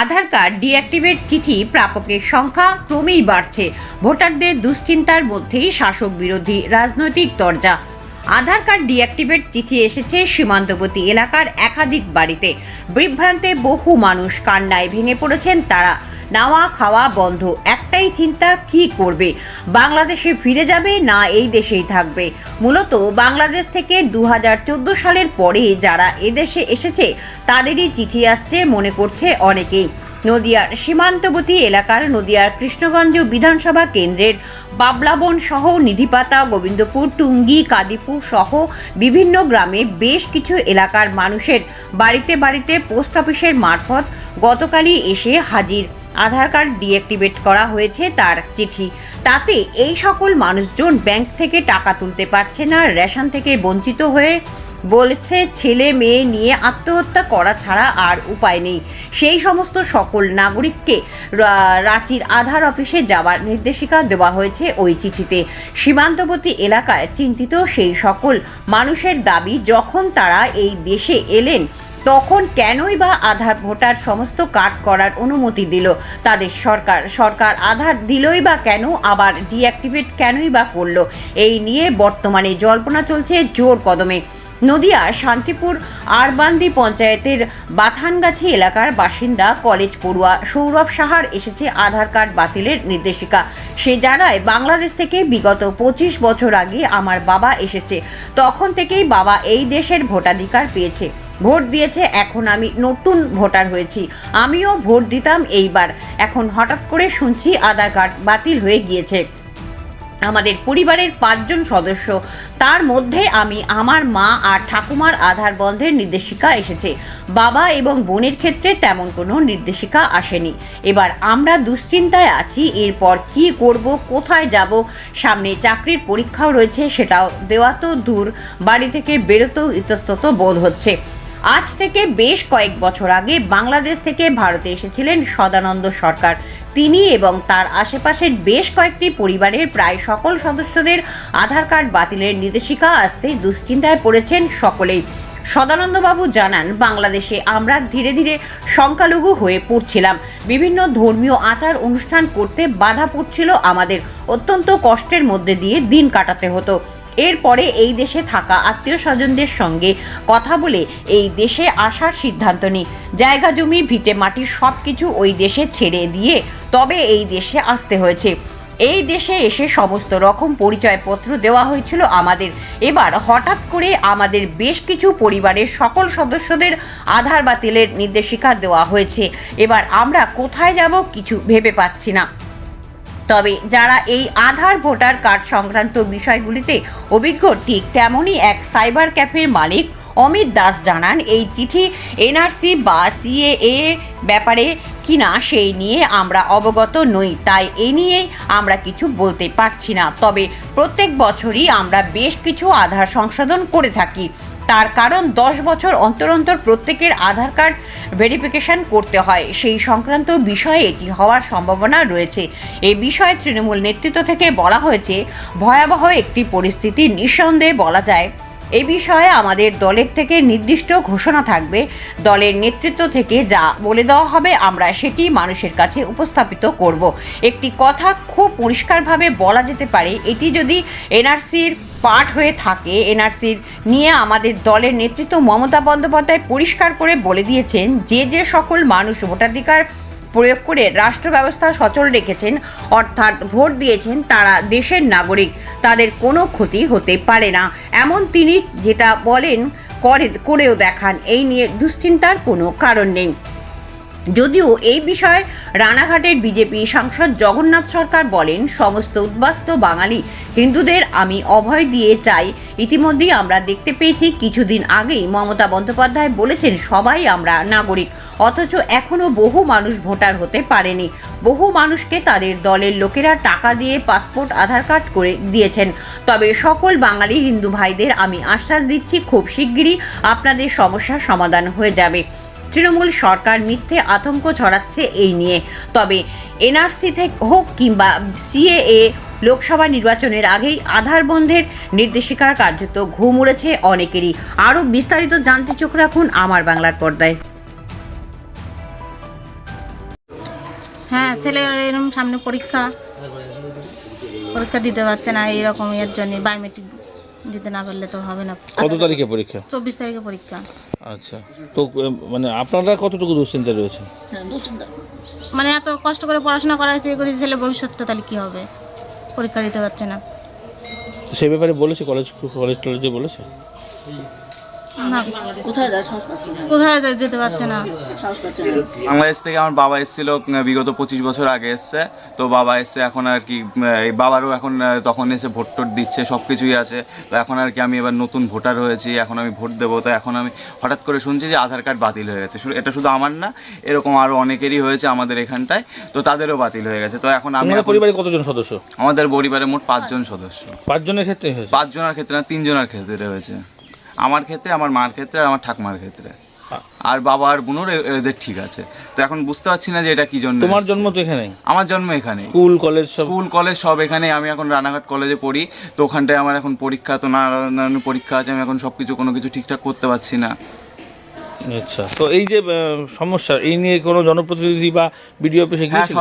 আধার card deactivate চিঠি প্রাপকের সংখ্যা ক্রমেই বাড়ছে। ভোটারদের দুশ্চিন্তার মধ্যেই শাসক বিরোধী রাজনৈতিক দরজা। আধার কার্ড ডিঅ্যাক্টিভেট চিঠি এসেছে সীমান্তবর্তী এলাকার একাধিক বাড়িতে। বিভ্রান্তে বহু মানুষ কান্নায় ভেঙে পড়েছেন তারা। নাওয়া খাওয়া বন্ধ। একটাই চিন্তা, কি করবে? বাংলাদেশে ফিরে যাবে না এই দেশেই থাকবে? মূলত বাংলাদেশ থেকে দু হাজার চোদ্দ সালের পরে যারা এদেশে এসেছে, তাদেরই চিঠি আসছে মনে করছে অনেকেই। নদিয়ার সীমান্তবর্তী এলাকার নদিয়ার কৃষ্ণগঞ্জ বিধানসভা কেন্দ্রের বাবলাবন সহ নিধিপাতা, গোবিন্দপুর, টুঙ্গি, কাদিপুর সহ বিভিন্ন গ্রামে বেশ কিছু এলাকার মানুষের বাড়িতে বাড়িতে পোস্ট অফিসের মারফত গতকালই এসে হাজির। আধার কার্ড ডিঅ্যাক্টিভেট করা হয়েছে তার চিঠি। তাতে এই সকল মানুষজন ব্যাংক থেকে টাকা তুলতে পারছে না, রেশন থেকে বঞ্চিত হয়ে বলছে, ছেলে মেয়ে নিয়ে আত্মহত্যা করা ছাড়া আর উপায় নেই। সেই সমস্ত সকল নাগরিককে রাঁচির আধার অফিসে যাওয়ার নির্দেশিকা দেওয়া হয়েছে ওই চিঠিতে। সীমান্তবর্তী এলাকায় চিন্তিত সেই সকল মানুষের দাবি, যখন তারা এই দেশে এলেন তখন কেনই বা আধার ভোটার সমস্ত কার্ড করার অনুমতি দিল? তাদের সরকার সরকার আধার দিলই বা কেন? আবার ডিঅ্যাক্টিভেট কেনই বা করল? এই নিয়ে বর্তমানে জল্পনা চলছে জোর কদমে। নদিয়া, শান্তিপুর, আরবান্দি পঞ্চায়েতের বাথানগাছি এলাকার বাসিন্দা কলেজ পড়ুয়া সৌরভ সাহার এসেছে আধার কার্ড বাতিলের নির্দেশিকা। সে জানায়, বাংলাদেশ থেকে বিগত পঁচিশ বছর আগে আমার বাবা এসেছে। তখন থেকেই বাবা এই দেশের ভোটাধিকার পেয়েছে। ভোট দিয়েছে, এখন আমি নতুন ভোটার হয়েছি। আমিও ভোট দিতাম এইবার। এখন হঠাৎ করে শুনছি আধার কার্ড বাতিল হয়ে গিয়েছে। আমাদের পরিবারের পাঁচজন সদস্য, তার মধ্যে আমি আমার মা আর ঠাকুমার আধার বন্ধের নির্দেশিকা এসেছে। বাবা এবং বোনের ক্ষেত্রে তেমন কোনো নির্দেশিকা আসেনি। এবার আমরা দুশ্চিন্তায় আছি, এরপর কি করব, কোথায় যাব? সামনে চাকরির পরীক্ষাও রয়েছে, সেটাও দেওয়া তো দূর। বাড়ি থেকে বেরোতেও ইতস্তত বোধ হচ্ছে। আজ থেকে বেশ কয়েক বছর আগে বাংলাদেশ থেকে ভারতে এসেছিলেন সদানন্দ সরকার। তিনি এবং তার আশেপাশের বেশ কয়েকটি পরিবারের প্রায় সকল সদস্যদের আধার কার্ড বাতিলের নির্দেশিকা আসতে দুশ্চিন্তায় পড়েছেন সকলেই। সদানন্দবাবু জানান, বাংলাদেশে আমরা ধীরে ধীরে সংখ্যালঘু হয়ে পড়ছিলাম। বিভিন্ন ধর্মীয় আচার অনুষ্ঠান করতে বাধা পড়ছিল আমাদের। অত্যন্ত কষ্টের মধ্যে দিয়ে দিন কাটাতে হতো। এরপরে এই দেশে থাকা আত্মীয় স্বজনদের সঙ্গে কথা বলে এই দেশে আসার সিদ্ধান্ত নিই। জায়গা জমি, ভিটে মাটি সব কিছু ওই দেশে ছেড়ে দিয়ে তবে এই দেশে আসতে হয়েছে। এই দেশে এসে সমস্ত রকম পরিচয়পত্র দেওয়া হয়েছিল আমাদের। এবার হঠাৎ করে আমাদের বেশ কিছু পরিবারের সকল সদস্যদের আধার বাতিলের নির্দেশিকা দেওয়া হয়েছে। এবার আমরা কোথায় যাব কিছু ভেবে পাচ্ছি না। তবে যারা এই আধার, ভোটার কার্ড সংক্রান্ত বিষয়গুলিতে অভিজ্ঞ, ঠিক তেমনই এক সাইবার ক্যাফের মালিক অমিত দাস জানান, এই চিঠি এনআরসি বা সিএএ ব্যাপারে কিনা সেই নিয়ে আমরা অবগত নই, তাই এ নিয়েই আমরা কিছু বলতে পারছি না। তবে প্রত্যেক বছরই আমরা বেশ কিছু আধার সংশোধন করে থাকি। তার কারণ দশ বছর অন্তর অন্তর প্রত্যেকের আধার কার্ড ভেরিফিকেশন করতে হয়। সেই সংক্রান্ত বিষয়ে এটি হওয়ার সম্ভাবনা রয়েছে। এ বিষয়ে তৃণমূল নেতৃত্ব থেকে বলা হয়েছে, ভয়াবহ একটি পরিস্থিতি নিঃসন্দেহে বলা যায়। এ বিষয়ে আমাদের দলের থেকে নির্দিষ্ট ঘোষণা থাকবে। দলের নেতৃত্ব থেকে যা বলে দেওয়া হবে, আমরা সেটি মানুষের কাছে উপস্থাপিত করব। একটি কথা খুব পরিষ্কারভাবে বলা যেতে পারে, এটি যদি এনআরসির পার্ট হয়ে থাকে এনআরসির নিয়ে আমাদের দলের নেতৃত্ব মমতা বন্দ্যোপাধ্যায় পরিষ্কার করে বলে দিয়েছেন, যে যে সকল মানুষ ভোটাধিকার প্রয়োগ করে রাষ্ট্র ব্যবস্থা সচল রেখেছেন, অর্থাৎ ভোট দিয়েছেন তারা দেশের নাগরিক। তাদের কোনো ক্ষতি হতে পারে না। এমন তিনি যেটা বলেন, করে, করেও দেখান। এই নিয়ে দুশ্চিন্তার কোনো কারণ নেই। যদিও এই বিষয়ে রানাঘাটের বিজেপি সাংসদ জগন্নাথ সরকার বলেন, সমস্ত উদ্বাস্ত বাঙালি হিন্দুদের আমি অভয় দিয়ে চাই। ইতিমধ্যেই আমরা দেখতে পেয়েছি, কিছুদিন আগেই মমতা বন্দ্যোপাধ্যায় বলেছেন, সবাই আমরা নাগরিক। অথচ এখনও বহু মানুষ ভোটার হতে পারেনি। বহু মানুষকে তাদের দলের লোকেরা টাকা দিয়ে পাসপোর্ট, আধার কার্ড করে দিয়েছেন। তবে সকল বাঙালি হিন্দু ভাইদের আমি আশ্বাস দিচ্ছি, খুব শিগগিরই আপনাদের সমস্যার সমাধান হয়ে যাবে। তৃণমূল সরকার মিথ্যে আতঙ্ক ছড়াচ্ছে এই নিয়ে। তবে এনআরসি থেকে হোক কিংবা সিএএ লোকসভা নির্বাচনের আগেই আধার বন্ধের নির্দেশিকার কার্যত ঘুম উড়েছে অনেকেরই। আরও বিস্তারিত জানতে চোখ রাখুন আমার বাংলার পর্দায়। হ্যাঁ ছেলের এরকম সামনে পরীক্ষা পরীক্ষা দিতে পারছে না এইরকম এর জন্য বায়োমেট্রিক দিতে না পারলে তো হবে না। কত তারিখে পরীক্ষা? চব্বিশ তারিখে পরীক্ষা। আচ্ছা তো মানে আপনারা কতটুকু দুশ্চিন্তায় রয়েছেন? মানে এত কষ্ট করে পড়াশোনা এ করেছে ছেলে ভবিষ্যৎটা তাহলে কী হবে? পরীক্ষা দিতে পারছে না। সেই ব্যাপারে বলেছে কলেজ কলেজ টলেজে বলেছে? না। কোথায় যায় যেতে পারছে না। বাংলাদেশ থেকে আমার বাবা এসেছিল বিগত পঁচিশ বছর আগে এসছে। তো বাবা এসছে এখন আর কি এই বাবারও এখন তখন এসে ভোট টোট দিচ্ছে সব কিছুই আছে। তো এখন আর কি আমি এবার নতুন ভোটার হয়েছি এখন আমি ভোট দেবো। তো এখন আমি হঠাৎ করে শুনছি যে আধার কার্ড বাতিল হয়ে গেছে। শুধু- এটা শুধু আমার না এরকম আরও অনেকেরই হয়েছে আমাদের এখানটায়। তো তাদেরও বাতিল হয়ে গেছে। তো এখন আমি পরিবারে কতজন সদস্য? আমাদের পরিবারে মোট পাঁচজন সদস্য। পাঁচজনের ক্ষেত্রে পাঁচজনের ক্ষেত্রে না তিনজনের ক্ষেত্রে হয়েছে। আমার ক্ষেত্রে আমার মার ক্ষেত্রে আর আমার ঠাকুমার ক্ষেত্রে। আর বাবা আর বোনের এদের ঠিক আছে। তো এখন বুঝতে পারছি না যে এটা কি জন্য তোমার জন্ম তো এখানে আমার জন্ম এখানে স্কুল কলেজ সব? স্কুল কলেজ সব এখানে আমি এখন রানাঘাট কলেজে পড়ি। তো ওখানটায় আমার এখন পরীক্ষা তো নানান পরীক্ষা আছে। আমি এখন সব কিছু কোনো কিছু ঠিকঠাক করতে পারছি না। আচ্ছা। তো এই যে সমস্যা এই নিয়ে কোনো জনপ্রতিনিধি বা বিডিও অফিসে হ্যাঁ গিয়েছিল?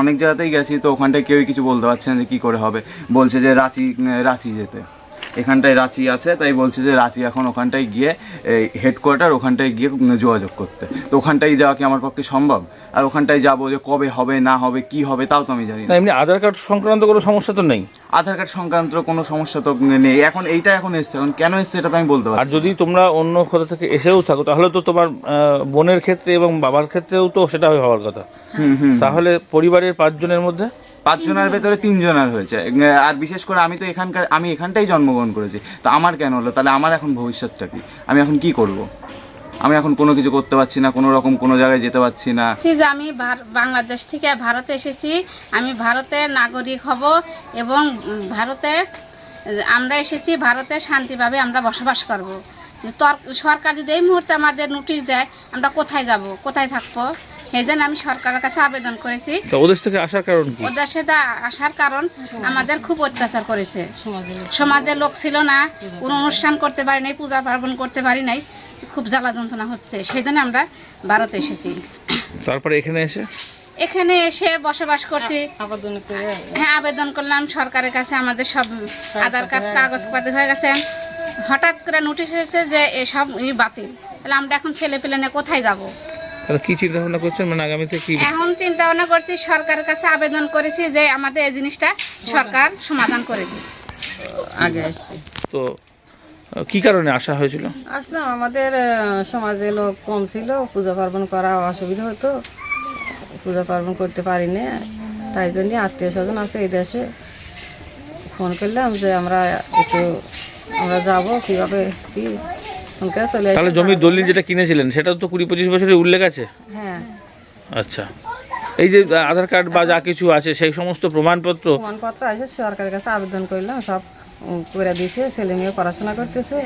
অনেক জায়গাতেই গেছি। তো ওখানটায় কেউই কিছু বলতে পারছে না যে কী করে হবে। বলছে যে রাঁচি রাঁচি যেতে। এখানটায় রাঁচি আছে তাই বলছে যে রাঁচি এখন ওখানটায় গিয়ে এই হেডকোয়ার্টার ওখানটায় গিয়ে যোগাযোগ করতে। তো ওখানটায় যাওয়া কি আমার পক্ষে সম্ভব? আর ওখানটায় যাব যে কবে হবে না হবে কি হবে তাও তো আমি জানি না। এমনি আধার কার্ড সংক্রান্ত কোনো সমস্যা তো নেই? আধার কার্ড সংক্রান্ত কোনো সমস্যা তো নেই। এখন এইটা এখন এসছে এখন কেন এসছে এটা তো আমি বলতে আর পারছি না। যদি তোমরা অন্য কোথা থেকে এসেও থাকো তাহলে তো তোমার বোনের ক্ষেত্রে এবং বাবার ক্ষেত্রেও তো সেটা হওয়ার কথা। হুম হুম। তাহলে পরিবারের পাঁচজনের মধ্যে পাঁচজনের ভেতরে তিনজনের হয়েছে। আর বিশেষ করে আমি তো এখানকার আমি এখানটাই জন্মগ্রহণ করেছি। তো আমার কেন হলো? তাহলে আমার এখন ভবিষ্যৎটা কি? আমি এখন কি করব? আমি এখন কোনো কিছু করতে পারছি না কোনো রকম কোনো জায়গায় যেতে পারছি না। যে আমি বাংলাদেশ থেকে ভারতে এসেছি আমি ভারতের নাগরিক হব এবং ভারতে আমরা এসেছি ভারতে শান্তিভাবে আমরা বসবাস করব। সরকার যদি এই মুহূর্তে আমাদের নোটিশ দেয় আমরা কোথায় যাব? কোথায় থাকব? এই জন্য আমি সরকারের কাছে আবেদন করেছি। তো ওদের থেকে আসার কারণ কি? ওদের সাথে আসার কারণ আমাদের খুব অত্যাচার করেছে। সমাজের লোক। ছিল না কোনো অনুষ্ঠান করতে পারি নাই পূজা পার্বণ করতে পারি নাই খুব জ্বালা যন্ত্রণা হচ্ছে সেই জন্য আমরা ভারতে এসেছি। তারপরে এখানে এসে? এখানে এসে বসবাস করছি। হ্যাঁ আবেদন করলাম সরকারের কাছে আমাদের সব আধার কার্ড কাগজপাতি হয়ে গেছে। হঠাৎ করে নোটিশ হয়েছে যে এসব বাতিল। তাহলে আমরা এখন ছেলে পেলে নিয়ে কোথায় যাব? তাহলে কি চিন্তা ভাবনা করছেন? মানে আগামীতে কি এখন চিন্তা ভাবনা করছি সরকারের কাছে আবেদন করেছি যে আমাদের এই জিনিসটা সরকার সমাধান করে দিই আগে আসছে। তো কি কারণে আসা হয়েছিল? আসলাম আমাদের সমাজে লোক কম ছিল পূজা পার্বণ করা অসুবিধা হতো। পূজা পার্বণ করতে পারি না তাই জন্য আত্মীয় স্বজন আছে এই দেশে। ফোন করলাম যে আমরা একটু আমরা যাব কীভাবে কি তাহলে জমির দলিল যেটা কিনেছিলেন সেটা তো কুড়ি পঁচিশ বছরের উল্লেখ আছে? হ্যাঁ। আচ্ছা। এই যে আধার কার্ড বা যা কিছু আছে সেই সমস্ত প্রমাণপত্র প্রমাণপত্র এসে সরকারের কাছে আবেদন করলাম সব করে দিয়েছে ছেলে মেয়ে পড়াশোনা করতেছে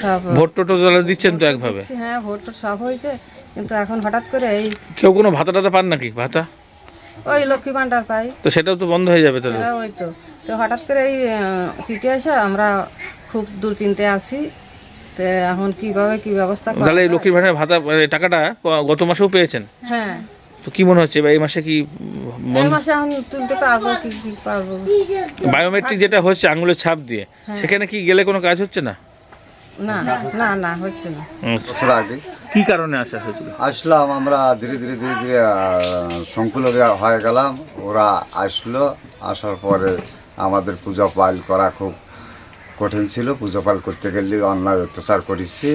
সব ভোট টোটো দিচ্ছেন তো একভাবে? হ্যাঁ ভোট সব হয়েছে কিন্তু এখন হঠাৎ করে এই কেউ কোনো ভাতা টাতা পান নাকি? ভাতা? ওই লক্ষ্মী ভাণ্ডার পাই। তো সেটাও তো বন্ধ হয়ে যাবে তাহলে। ওই তো। তো হঠাৎ করে এই চিঠি আসে আমরা খুব দুশ্চিন্তায় আছি। তো এখন কীভাবে কি ব্যবস্থা তাহলে এই লক্ষ্মীর ভাণ্ডার ভাতা টাকাটা গত মাসেও পেয়েছেন? হ্যাঁ। তো কি মনে হচ্ছে এবার এই মাসে কি মাসে এখন তুলতে পারব কি কি পারব? বায়োমেট্রিক যেটা হচ্ছে আঙুলের ছাপ দিয়ে সেখানে কি গেলে কোনো কাজ হচ্ছে না? না না না হচ্ছে না। বছর আগে। কি কারণে আসা হয়েছিল? আসলাম আমরা ধীরে ধীরে ধীরে ধীরে সংকুল হয়ে গেলাম। ওরা আসলো আসার পরে আমাদের পূজা পাল করা খুব কঠিন ছিল পূজা পাল করতে গেলে অন্যায় অত্যাচার করেছি।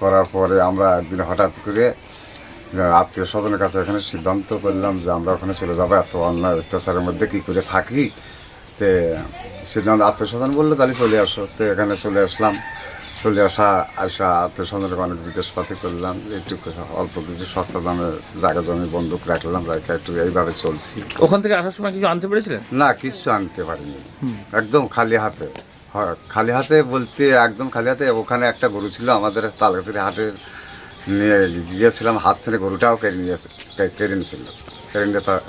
করার পরে আমরা একদিন হঠাৎ করে আত্মীয় স্বজনের কাছে এখানে সিদ্ধান্ত করলাম যে আমরা ওখানে চলে যাব এত অন্যায় অত্যাচারের মধ্যে কী করে থাকি? তে সিদ্ধান্ত আত্মীয় স্বজন বলল তাহলে চলে আসো। তো এখানে চলে আসলাম। চলে আসা আসা আত্মীয় স্বজনের অনেক জিজ্ঞাসাপাতি করলাম একটু অল্প কিছু সস্তা দামে জায়গা জমি বন্দুক রাখলাম রেখে একটু এইভাবে চলছি। ওখান থেকে আসার সময় কিছু আনতে পেরেছিলেন? না কিছু আনতে পারিনি। একদম খালি হাতে। খালি হাতে বলতে একদম খালি হাতে ওখানে একটা গরু ছিল আমাদের তালগাছির হাটে নিয়ে গিয়েছিলাম হাত থেকে গরুটাও কেড়ে নিয়েছে কেড়ে নিয়েছিল। কেড়ে নিয়ে তা-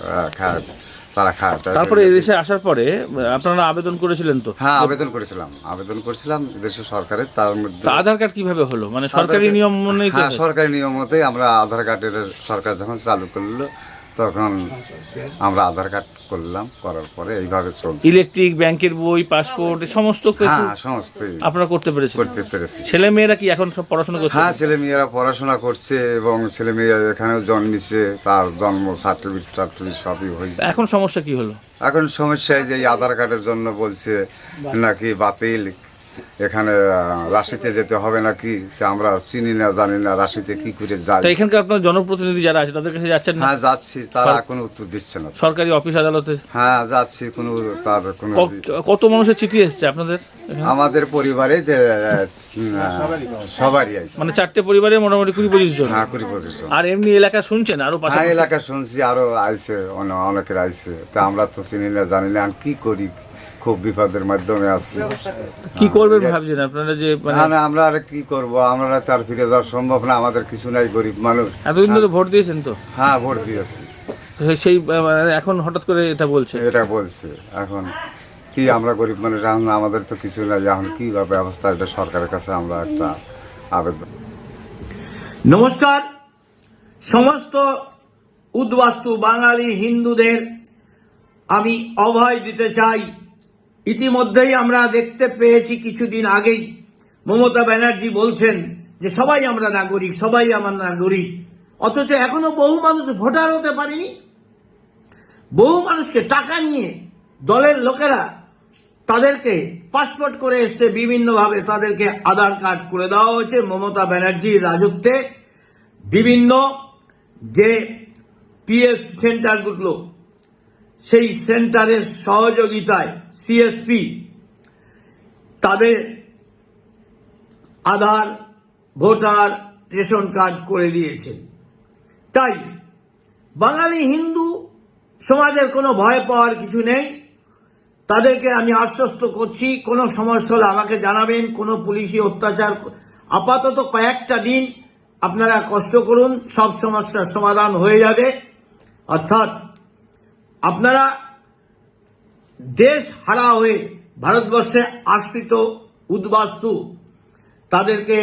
তারা খায় তারপরে এদেশে আসার পরে আপনারা আবেদন করেছিলেন তো? হ্যাঁ আবেদন করেছিলাম। আবেদন করেছিলাম দেশের সরকারের তার মধ্যে আধার কার্ড কীভাবে হলো? মানে সরকারি নিয়ম মনেই হ্যাঁ সরকারি নিয়ম মতেই আমরা আধার কার্ডের সরকার যখন চালু করল তখন আমরা আধার কার্ড করলাম করার পরে এইভাবে চলছে। ইলেকট্রিক ব্যাংকের বই পাসপোর্ট সমস্ত কিছু হ্যাঁ সমস্তই। আপনারা করতে পেরেছেন। করতে পেরেছি। ছেলে মেয়েরা কি এখন সব পড়াশোনা করছে? হ্যাঁ ছেলে মেয়েরা পড়াশোনা করছে এবং ছেলে মেয়েরা এখানেও জন্মিছে তার জন্ম সার্টিফিকেট টার্টিফিকেট সবই হয়েছে। এখন সমস্যা কি হলো? এখন সমস্যা যে এই আধার কার্ডের জন্য বলছে নাকি বাতিল এখানে রাশিতে যেতে হবে নাকি? তা আমরা চিনি না জানি না রাশিতে কি করে যাই। তা এখানকার আপনার জনপ্রতিনিধি যারা আছে তাদের কাছে যাচ্ছেন না? হ্যাঁ যাচ্ছি। তারা কোনো উত্তর দিচ্ছে না। সরকারি অফিস আদালতে? হ্যাঁ যাচ্ছি। কোনো তার কোনো কত মানুষের চিঠি এসছে আপনাদের আমাদের পরিবারে যে সবারই আছে। মানে চারটে পরিবারে মোটামুটি কুড়ি পঁচিশ জন? হ্যাঁ কুড়ি পঁচিশ জন। আর এমনি এলাকা শুনছেন আরও হ্যাঁ এলাকা শুনছি আরও আইছে অনে- অনেকের আইছে। তা আমরা তো চিনি না জানি না কি করি? খুব বিপদের মাধ্যমে আসছি। কি করবেন ভাবছেন? আপনারা যে মানে না না আমরা আর কি করব? আমরা তার ফিরে যাওয়া সম্ভব না আমাদের কিছু নাই গরিব মানুষ। এতদিন ধরে ভোট দিয়েছেন তো? হ্যাঁ ভোট দিয়েছি। তো সেই মানে এখন হঠাৎ করে এটা বলছে এটা বলছে এখন কি আমরা গরিব মানুষ এখন আমাদের তো কিছু নাই এখন কি বা ব্যবস্থা এটা সরকারের কাছে আমরা একটা আবেদন নমস্কার। সমস্ত উদ্বাস্তু বাঙালি হিন্দুদের আমি অভয় দিতে চাই। ইতিমধ্যেই আমরা দেখতে পেয়েছি কিছুদিন আগেই মমতা ব্যানার্জি বলছেন যে সবাই আমরা নাগরিক, সবাই আমার নাগরিক। অথচ এখনও বহু মানুষ ভোটার হতে পারেনি। বহু মানুষকে টাকা নিয়ে দলের লোকেরা তাদেরকে পাসপোর্ট করে এসছে বিভিন্নভাবে তাদেরকে আধার কার্ড করে দেওয়া হয়েছে মমতা ব্যানার্জির রাজত্বে। বিভিন্ন যে পিএস সেন্টারগুলো সেই সেন্টারের সহযোগিতায় সিএসপি তাদের আধার, ভোটার, রেশন কার্ড করে দিয়েছেন তাই বাঙালি হিন্দু সমাজের কোনো ভয় পাওয়ার কিছু নেই। তাদেরকে আমি আশ্বস্ত করছি, কোনো সমস্যা হলে আমাকে জানাবেন, কোনো পুলিশি অত্যাচার আপাতত কয়েকটা দিন আপনারা কষ্ট করুন, সব সমস্যার সমাধান হয়ে যাবে। অর্থাৎ আপনারা দেশ হারা হয়ে ভারতবর্ষে আশ্রিত উদ্বাস্তু, তাদেরকে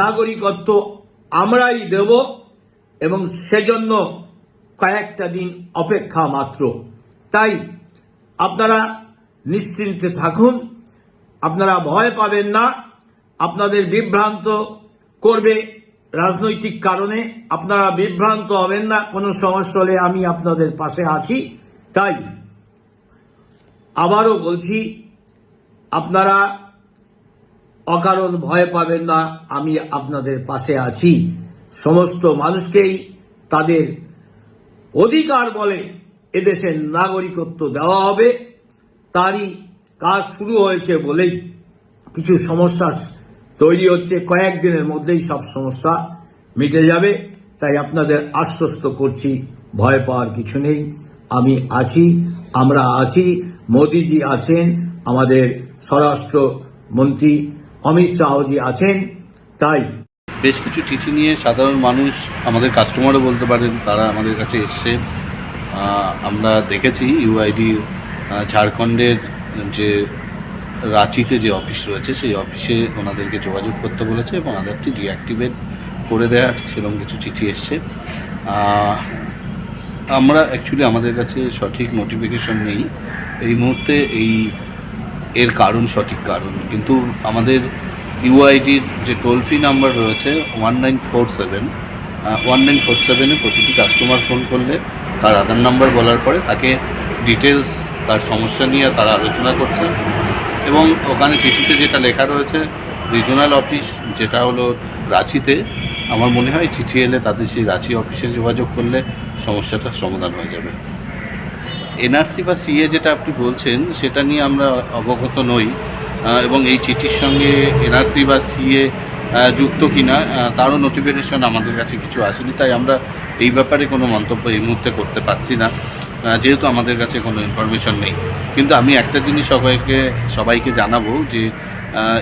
নাগরিকত্ব আমরাই দেব এবং সেজন্য কয়েকটা দিন অপেক্ষা মাত্র। তাই আপনারা নিশ্চিন্তে থাকুন, আপনারা ভয় পাবেন না, আপনাদের বিভ্রান্ত করবে রাজনৈতিক কারণে আপনারা বিভ্রান্ত হবেন না, কোনো সমস্যা হলে আমি আপনাদের পাশে আছি। তাই আবারও বলছি, আপনারা অকারণ ভয় পাবেন না, আমি আপনাদের পাশে আছি। সমস্ত মানুষকেই তাদের অধিকার বলে এদেশের নাগরিকত্ব দেওয়া হবে। তারই কাজ শুরু হয়েছে বলেই কিছু সমস্যা তৈরি হচ্ছে, কয়েকদিনের মধ্যেই সব সমস্যা মিটে যাবে। তাই আপনাদের আশ্বস্ত করছি, ভয় পাওয়ার কিছু নেই। আমি আছি, আমরা আছি, মোদিজি আছেন, আমাদের স্বরাষ্ট্র মন্ত্রী অমিত শাহজি আছেন, তাই। বেশ কিছু চিঠি নিয়ে সাধারণ মানুষ আমাদের কাস্টমারও বলতে পারেন, তারা আমাদের কাছে এসছে। আমরা দেখেছি ইউআইডি ঝাড়খণ্ডের যে রাঁচিতে যে অফিস রয়েছে, সেই অফিসে ওনাদেরকে যোগাযোগ করতে বলেছে এবং আধারটি ডিঅ্যাক্টিভেট করে দেওয়া সেরকম কিছু চিঠি এসছে। আমরা অ্যাকচুয়ালি আমাদের কাছে সঠিক নোটিফিকেশন নেই। এই মুহূর্তে এই এর কারণ সঠিক কারণ, কিন্তু আমাদের ইউআইডির যে টোল ফ্রি নাম্বার রয়েছে one nine four seven one nine four সেভেনে প্রতিটি কাস্টমার ফোন করলে তার আধার নাম্বার বলার পরে তাকে ডিটেলস তার সমস্যা নিয়ে তারা আলোচনা করছে। এবং ওখানে চিঠিতে যেটা লেখা রয়েছে রিজনাল অফিস যেটা হলো রাঁচিতে, আমার মনে হয় চিঠি এলে তাদের সেই রাঁচি অফিসে যোগাযোগ করলে সমস্যাটার সমাধান হয়ে যাবে। এনআরসি বা সিএ যেটা আপনি বলছেন, সেটা নিয়ে আমরা অবগত নই এবং এই চিঠির সঙ্গে এনআরসি বা সিএ যুক্ত কিনা তারও নোটিফিকেশন আমাদের কাছে কিছু আসেনি, তাই আমরা এই ব্যাপারে কোনো মন্তব্য এই মুহূর্তে করতে পারছি না। যেহেতু আমাদের কাছে কোনো ইনফরমেশন নেই। কিন্তু আমি একটা জিনিস সবাইকে সবাইকে জানাব যে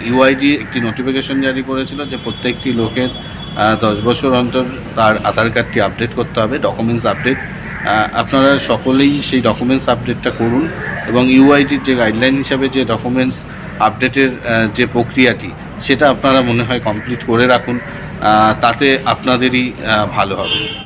ইউআইডি একটি নোটিফিকেশন জারি করেছিল যে প্রত্যেকটি লোকের দশ বছর অন্তর তার আধার কার্ডটি আপডেট করতে হবে ডকুমেন্টস আপডেট আপনারা সকলেই সেই ডকুমেন্টস আপডেটটা করুন এবং ইউআইডির যে গাইডলাইন হিসাবে যে ডকুমেন্টস আপডেটের যে প্রক্রিয়াটি, সেটা আপনারা মনে হয় কমপ্লিট করে রাখুন। তাতে আপনাদেরই ভালো হবে।